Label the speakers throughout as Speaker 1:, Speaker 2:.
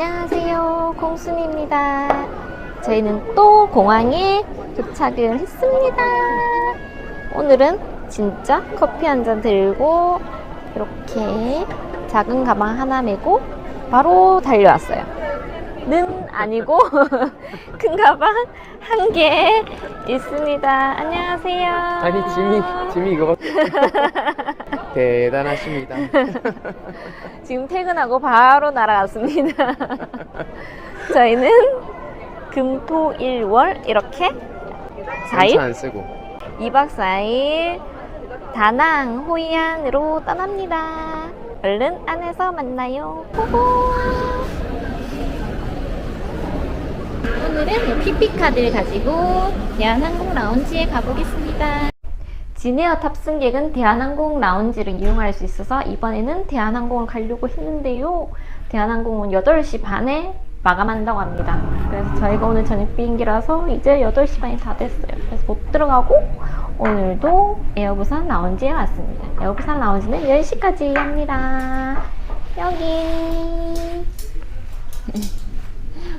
Speaker 1: 안녕하세요. 콩순입니다. 저희는 또 공항에 도착을 했습니다. 오늘은 진짜 커피 한 잔 들고 이렇게 작은 가방 하나 메고 바로 달려왔어요. 는 아니고 큰 가방 한 개 있습니다. 안녕하세요.
Speaker 2: 아니 짐이 짐이 이거 대단하십니다.
Speaker 1: 지금 퇴근하고 바로 날아갔습니다. 저희는 금, 토, 일, 월 이렇게 4일
Speaker 2: 상처 안 쓰고
Speaker 1: 2박 4일 다낭 호이안으로 떠납니다. 얼른 안에서 만나요. 호호. 오늘은 PP카드를 가지고 대한항공 라운지에 가보겠습니다. 진에어 탑승객은 대한항공 라운지를 이용할 수 있어서 이번에는 대한항공을 가려고 했는데요. 대한항공은 8시 반에 마감한다고 합니다. 그래서 저희가 오늘 저녁 비행기라서 이제 8시 반이 다 됐어요. 그래서 못 들어가고 오늘도 에어부산 라운지에 왔습니다. 에어부산 라운지는 10시까지 합니다. 여기.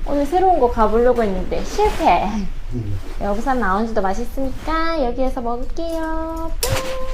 Speaker 1: 오늘 새로운 거 가보려고 했는데 실패. 에어부산 라운지도 맛있으니까 여기에서 먹을게요. 뿅.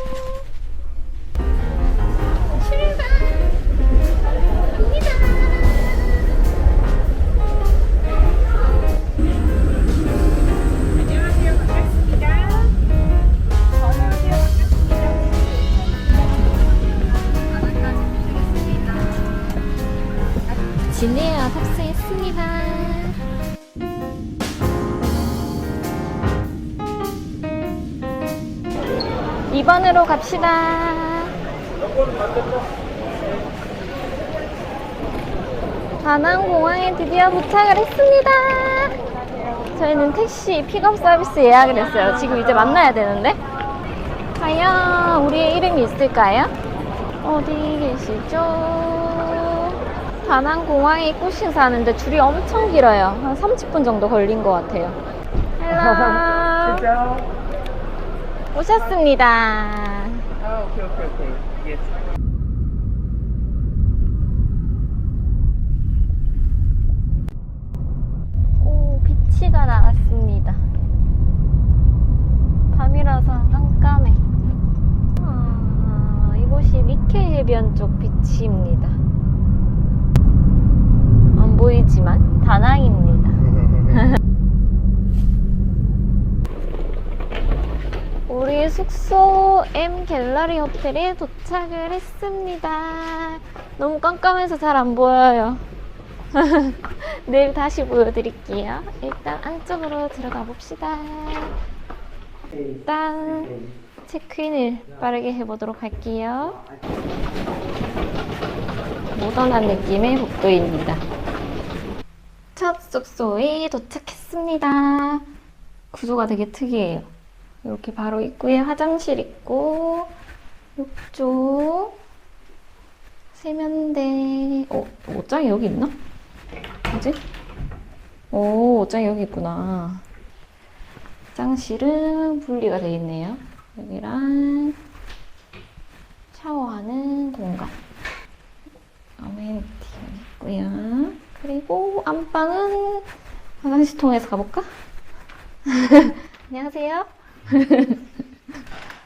Speaker 1: 2번으로 갑시다. 다낭공항에 드디어 도착을 했습니다. 저희는 택시 픽업 서비스 예약을 했어요. 지금 이제 만나야 되는데. 과연 우리의 이름이 있을까요? 어디 계시죠? 다낭공항에 입구신 사는데 줄이 엄청 길어요. 한 30분 정도 걸린 것 같아요. 헬로. 오셨습니다.
Speaker 2: 아 오케이 오케이 오케이 예스.
Speaker 1: 오, 비치가 나왔습니다. 밤이라서 깜깜해. 아, 이곳이 미케 해변 쪽 비치입니다. 안 보이지만 다낭입니다. 우리 숙소 M 갤러리 호텔에 도착을 했습니다. 너무 깜깜해서 잘 안 보여요. 내일 다시 보여드릴게요. 일단 안쪽으로 들어가 봅시다. 일단 체크인을 빠르게 해보도록 할게요. 모던한 느낌의 복도입니다. 첫 숙소에 도착했습니다. 구조가 되게 특이해요. 이렇게 바로 입구에 화장실 있고 욕조 세면대 어? 옷장이 여기 있나? 뭐지? 오 옷장이 여기 있구나 화장실은 분리가 되어 있네요 여기랑 샤워하는 공간 아멘티 있고요 그리고 안방은 화장실 통해서 가볼까? 안녕하세요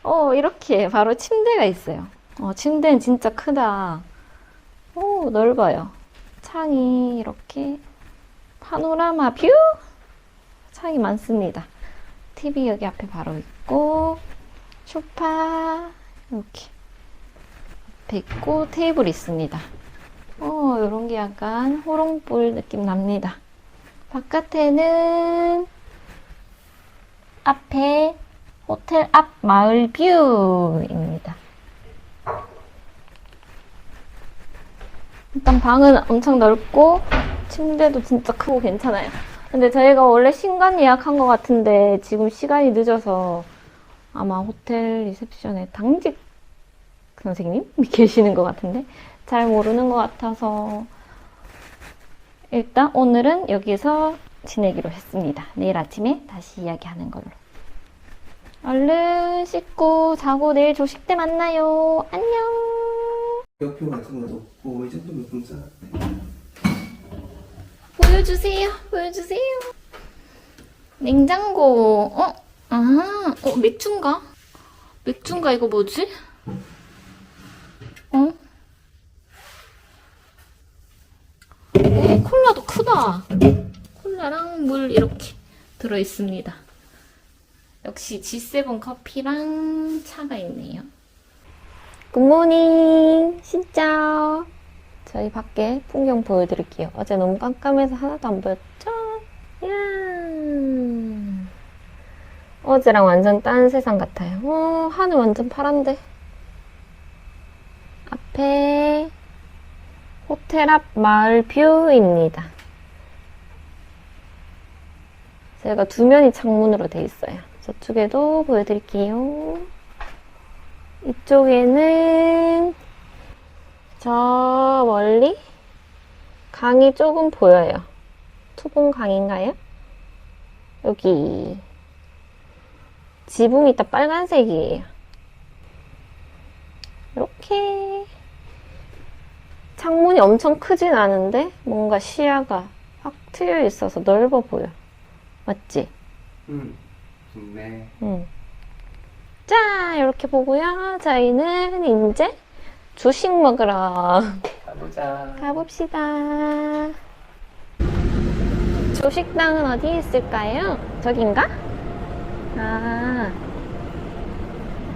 Speaker 1: 어, 이렇게 바로 침대가 있어요. 어, 침대는 진짜 크다. 오, 넓어요. 창이 이렇게 파노라마 뷰! 창이 많습니다. TV 여기 앞에 바로 있고, 소파 이렇게 앞에 있고, 테이블 있습니다. 어, 이런 게 약간 호롱불 느낌 납니다. 바깥에는 앞에 호텔 앞 마을 뷰입니다. 일단 방은 엄청 넓고 침대도 진짜 크고 괜찮아요. 근데 저희가 원래 신간 예약한 것 같은데 지금 시간이 늦어서 아마 호텔 리셉션에 당직 선생님이 계시는 것 같은데 잘 모르는 것 같아서 일단 오늘은 여기서 지내기로 했습니다. 내일 아침에 다시 이야기하는 걸로. 얼른 씻고 자고 내일 조식 때 만나요. 안녕.
Speaker 3: 역표 같은 것도 없고 이 정도면 괜찮아.
Speaker 1: 보여주세요. 보여주세요. 냉장고. 어? 아, 어, 맥주인가? 맥주인가, 이거 뭐지? 어? 오, 콜라도 크다. 콜라랑 물 이렇게 들어있습니다. 역시 G7 커피랑 차가 있네요. 굿모닝, 진짜. 저희 밖에 풍경 보여드릴게요. 어제 너무 깜깜해서 하나도 안 보였죠? 이야. 어제랑 완전 딴 세상 같아요. 어, 하늘 완전 파란데. 앞에 호텔 앞 마을 뷰입니다. 저희가 두 면이 창문으로 돼 있어요. 저쪽에도 보여드릴게요. 이쪽에는 저 멀리 강이 조금 보여요. 투봉 강인가요? 여기 지붕이 다 빨간색이에요. 이렇게 창문이 엄청 크진 않은데 뭔가 시야가 확 트여 있어서 넓어 보여. 맞지?
Speaker 2: 응. 좋네.
Speaker 1: 응. 자, 이렇게 보고요. 저희는 이제 조식 먹으러
Speaker 2: 가보자.
Speaker 1: 가봅시다. 조식당은 어디 있을까요? 저긴가? 아,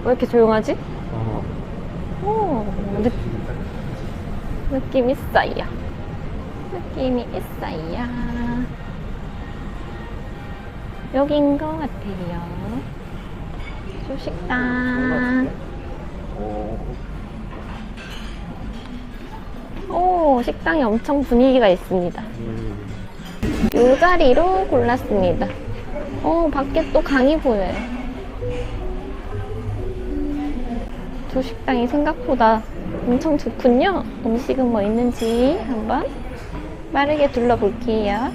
Speaker 1: 왜 이렇게 조용하지?
Speaker 2: 어.
Speaker 1: 오, 느, 느낌 있어요. 느낌이 있어요. 여긴 것 같아요. 조식당.
Speaker 2: 오.
Speaker 1: 오, 식당이 엄청 분위기가 있습니다.
Speaker 2: 음.
Speaker 1: 이 자리로 골랐습니다. 어, 밖에 또 강이 보여요. 조식당이 생각보다 엄청 좋군요. 음식은 뭐 있는지 한번 빠르게 둘러볼게요.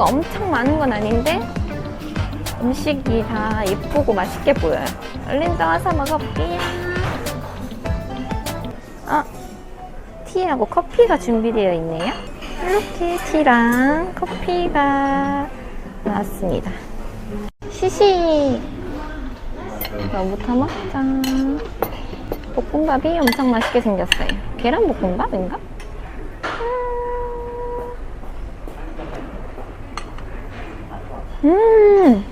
Speaker 1: 가짓수가 엄청 많은 건 아닌데 음식이 다 예쁘고 맛있게 보여요. 얼른 떠와서 먹어볼게요. 아, 티하고 커피가 준비되어 있네요. 이렇게 티랑 커피가 나왔습니다. 시시! 너부터 먹자. 볶음밥이 엄청 맛있게 생겼어요. 계란 볶음밥인가? 음,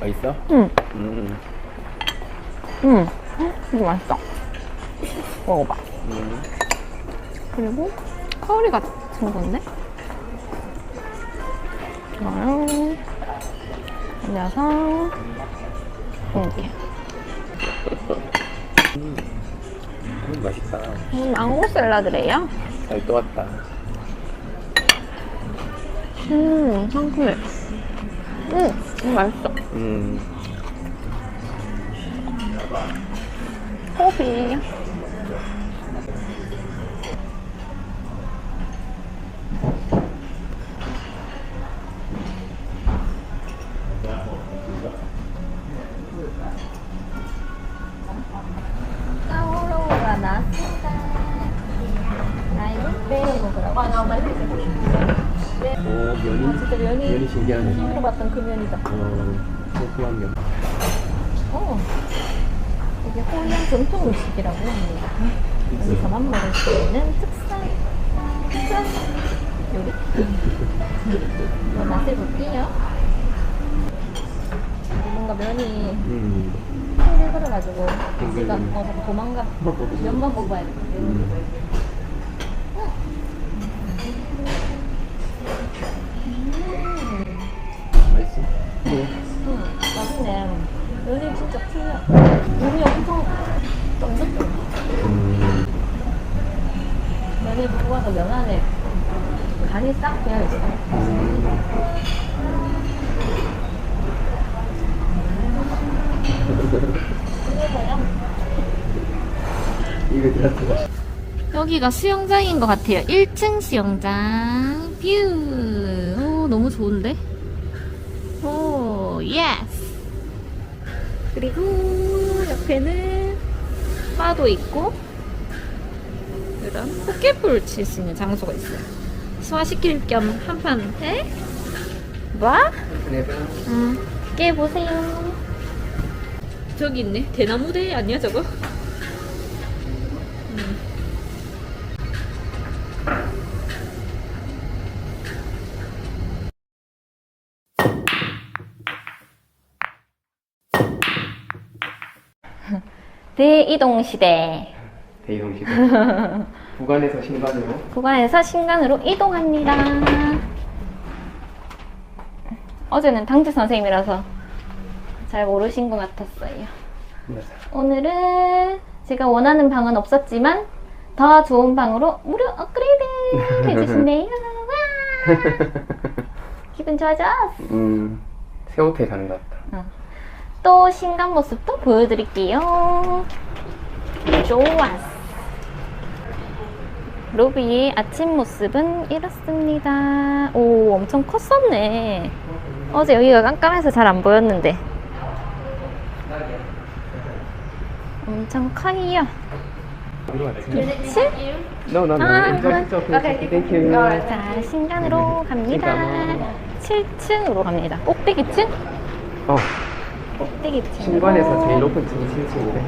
Speaker 2: 맛있어?
Speaker 1: 음,
Speaker 2: 음.
Speaker 1: 음. 이거 맛있어. 먹어봐.
Speaker 2: 음.
Speaker 1: 그리고 커리 같은 건데? 이거를 올려서 이렇게.
Speaker 2: 음, 맛있다.
Speaker 1: 음, 망고 샐러드래요.
Speaker 2: 잘 떠왔다.
Speaker 1: 음, 상큼해. 음, 음, 맛있어.
Speaker 2: 음.
Speaker 1: 커피. 봤던 그 면이다.
Speaker 2: 어, 소소한 면.
Speaker 1: 어. 이게 호남 전통 음식이라고 합니다. 여기서만 먹을 수 있는 특산 특산 요리. 한번 맛을 볼게요. 뭔가 면이
Speaker 2: 음.
Speaker 1: 탱글거려가지고 제가
Speaker 2: 음.
Speaker 1: 어, 자꾸 도망가 면만 먹어야 돼.
Speaker 2: 맛 네.
Speaker 1: 응, 맛있네. 진짜 풀려. 면이 엄청 쫀득쫀득.
Speaker 2: 음.
Speaker 1: 면이 부어서 면 안에 간이 싹 배어 있어.
Speaker 2: 이거 들었어.
Speaker 1: 여기가 수영장인 것 같아요. 1층 수영장. 뷰. 오, 너무 좋은데? 오, 예스. 그리고 옆에는 바도 있고, 이런 포켓볼 칠 수 있는 장소가 있어요. 소화시킬 겸 한판 해? 뭐?
Speaker 2: 네.
Speaker 1: 음, 깨보세요. 저기 있네. 대나무대 아니야, 저거? 대이동 시대.
Speaker 2: 대이동 시대. 부관에서 신관으로.
Speaker 1: 구간에서 신간으로 이동합니다. 어제는 당직 선생님이라서 잘 모르신 것 같았어요. 오늘은 제가 원하는 방은 없었지만 더 좋은 방으로 무료 업그레이드 해주신대요. 와! 기분 좋아져?
Speaker 2: 음. 새 호텔 가는 것 같다.
Speaker 1: 또 신간 모습도 보여드릴게요. 좋았어. 로비의 아침 모습은 이렇습니다. 오, 엄청 컸었네. 어제 여기가 깜깜해서 잘 안 보였는데. 엄청 커요. 그치?
Speaker 2: No, no, no.
Speaker 1: 아.
Speaker 2: Thank you.
Speaker 1: 자, 신간으로 갑니다.
Speaker 2: 신간.
Speaker 1: 7층으로 갑니다. 꼭대기층?
Speaker 2: 어.
Speaker 1: 꼭대기 층.
Speaker 2: 신관에서 제일 높은 층이 7층인데.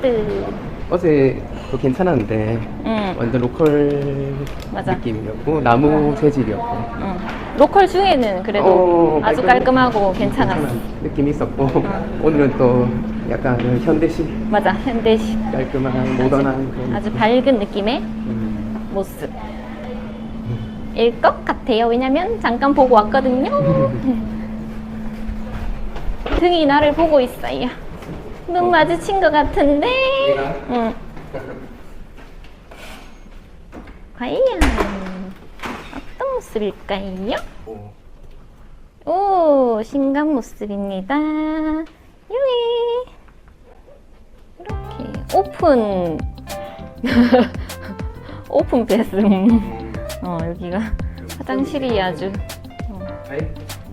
Speaker 1: 굿드.
Speaker 2: 어제도 괜찮았는데
Speaker 1: 응.
Speaker 2: 완전 로컬
Speaker 1: 맞아.
Speaker 2: 느낌이었고 나무 재질이었고
Speaker 1: 응. 로컬 중에는 그래도
Speaker 2: 어,
Speaker 1: 아주
Speaker 2: 깔끔-
Speaker 1: 깔끔하고 괜찮았어.
Speaker 2: 괜찮은 느낌이 있었고 오늘은 또 약간 그 현대식
Speaker 1: 맞아. 현대식.
Speaker 2: 깔끔한 모던한 그런
Speaker 1: 아주 밝은 느낌의
Speaker 2: 음.
Speaker 1: 모습. 일 것 같아요. 왜냐면 잠깐 보고 왔거든요. 등이 나를 보고 있어요. 눈 마주친 것 같은데. 응. 과연 어떤 모습일까요?
Speaker 2: 오.
Speaker 1: 오, 신간 모습입니다. 유이. 이렇게 오픈 오픈 베스룸.
Speaker 2: 음.
Speaker 1: 어, 여기가 화장실이 아주 어,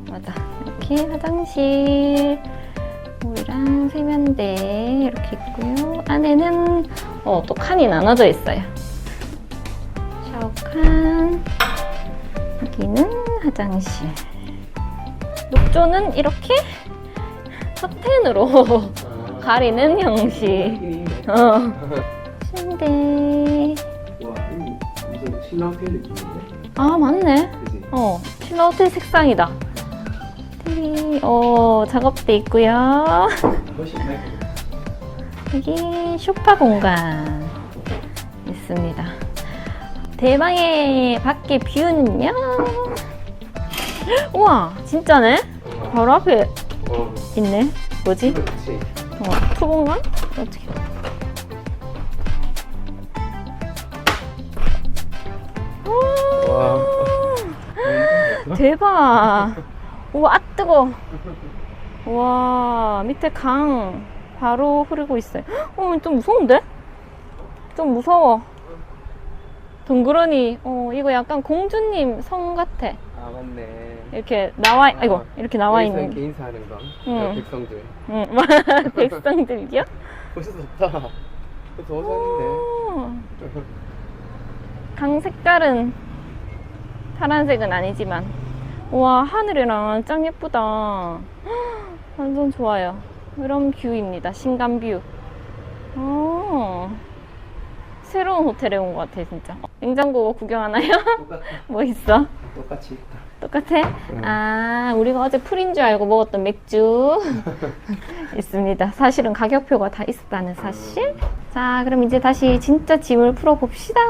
Speaker 1: 맞아. 이렇게 화장실 물이랑 세면대 이렇게 있고요. 안에는 어, 또 칸이 나눠져 있어요. 샤워칸. 여기는 화장실. 욕조는 이렇게 커튼으로 가리는 형식.
Speaker 2: 있네.
Speaker 1: 어. 침대.
Speaker 2: 신라 호텔 느낌인데?
Speaker 1: 아, 맞네.
Speaker 2: 그지?
Speaker 1: 어, 실러호텔 색상이다. TV, 어, 작업대 있고요.
Speaker 2: 훨씬
Speaker 1: 여기 쇼파 공간 있습니다. 대방의 밖에 뷰는요. 우와, 진짜네? 바로 앞에
Speaker 2: 어,
Speaker 1: 있네. 뭐지?
Speaker 2: 그렇지.
Speaker 1: 어, 투공간? 어떻게? 대박. 우와, 아, 뜨거. 와, 밑에 강 바로 흐르고 있어요. 어, 좀 무서운데? 좀 무서워. 동그러니, 어, 이거 약간 공주님 성 같아.
Speaker 2: 아, 맞네.
Speaker 1: 이렇게 나와, 아이고, 이렇게 나와 있는.
Speaker 2: 개인사 하는 거.
Speaker 1: 응.
Speaker 2: 백성들.
Speaker 1: 응, 백성들이요?
Speaker 2: 벌써. 더 더워졌는데.
Speaker 1: 오. 강 색깔은 파란색은 아니지만 와 하늘이랑 짱 예쁘다 완전 좋아요 이런 뷰입니다 신간 뷰 어, 새로운 호텔에 온 것 같아, 진짜. 냉장고 구경하나요? 뭐 있어?
Speaker 2: 똑같이 있다.
Speaker 1: 똑같아?
Speaker 2: 응.
Speaker 1: 아, 우리가 어제 풀인 줄 알고 먹었던 맥주 있습니다. 사실은 가격표가 다 있었다는 사실. 자, 그럼 이제 다시 진짜 짐을 풀어봅시다.